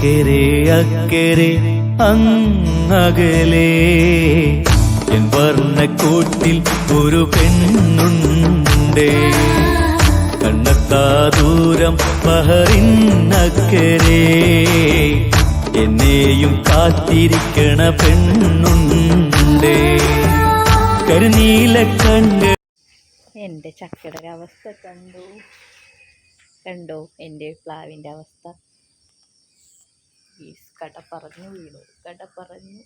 ഇക്കരെ അക്കരെ അങ്ങകലേ. എൻ വർണക്കൂട്ടിൽ ഒരു പെണ്ണുണ്ടേ. കണ്ണത്താ ദൂരം പഹറിന്നക്കരെ. എന്നെയും കാത്തിരിക്കണ പെണ്ണുണ്ടേ. കരുനീല കണ്ട് എന്റെ ചക്കയുടെ കണ്ടു. കണ്ടോ. എന്റെ പ്ലാവിന്റെ അവസ്ഥ. കട പറഞ്ഞു വീണു. കട പറഞ്ഞു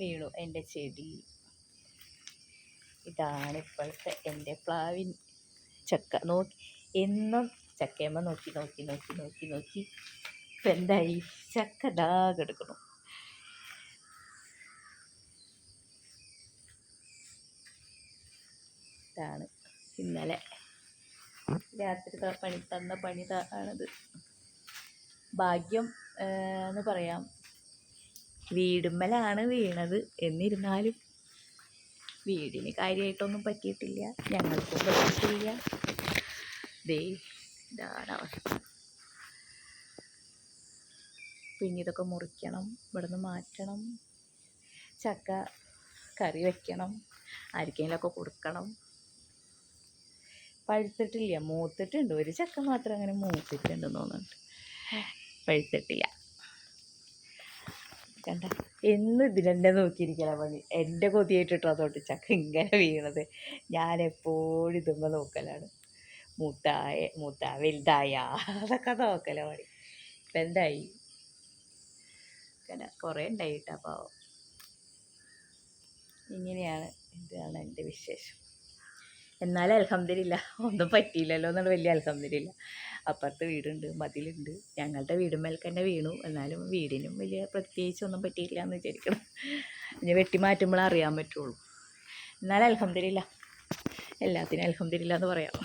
വീണു എന്റെ ചെടി. ഇതാണ് ഇപ്പോഴത്തെ എന്റെ പ്ലാവിൻ ചക്ക. നോക്കി. എന്നും ചക്കയമ്മ നോക്കി നോക്കി നോക്കി നോക്കി നോക്കി. ഇപ്പം എന്തായി? ചക്ക ദാ ഇതാണ് ഇന്നലെ രാത്രി പണി തന്ന പണി ഭാഗ്യം എന്ന് പറയാം. വീടുമ്മലാണ് വീണത് എന്നിരുന്നാലും വീടിന് കാര്യമായിട്ടൊന്നും പറ്റിയിട്ടില്ല ഞങ്ങൾക്കും പറ്റിയിട്ടില്ല. ദേ ഇതാണ് അവസ്ഥ. പിന്നെ ഇതൊക്കെ മുറിക്കണം ഇവിടുന്ന് മാറ്റണം. ചക്ക കറി വയ്ക്കണം ആർക്കെങ്കിലുമൊക്കെ കൊടുക്കണം. പഴുത്തിട്ടില്ല മൂത്തിട്ടുണ്ട്. ഒരു ചക്ക മാത്രം അങ്ങനെ മൂത്തിട്ടുണ്ടെന്ന് തോന്നുന്നുണ്ട്. പഴുത്തിട്ടില്ല കണ്ട. എന്ന് ഇതിലെന്നെ നോക്കിയിരിക്കല പണി. എന്റെ കൊതിയായിട്ടിട്ടോ അതുകൊണ്ട് ചക്ക ഇങ്ങനെ വീണത്. ഞാൻ എപ്പോഴും ഇതുമ്പോൾ നോക്കലാണ്. മൂത്തായ മൂത്ത വലുതായ അതൊക്കെ നോക്കല പണി. ഇപ്പം എന്തായി? കുറേ ഉണ്ടായിട്ടാ പാവം. ഇങ്ങനെയാണ്. ഇതാണ് എന്റെ വിശേഷം. എന്നാലും അലഹമ്മദില്ല ഒന്നും പറ്റിയില്ലല്ലോ എന്നുള്ള വലിയ അലഹമ്മദില്ല അപ്പുറത്ത് വീടുണ്ട് മതിലുണ്ട്. ഞങ്ങളുടെ വീടുമ്മേൽ തന്നെ വീണു. എന്നാലും വീടിനും വലിയ പ്രത്യേകിച്ച് ഒന്നും പറ്റിയില്ല എന്ന് വിചാരിക്കണം ഇനി വെട്ടി മാറ്റുമ്പോൾ അറിയാൻ പറ്റുള്ളൂ. എന്നാലും അലഹമ്മദില്ല എല്ലാത്തിനും അലഹമ്മദില്ല എന്ന് പറയാം.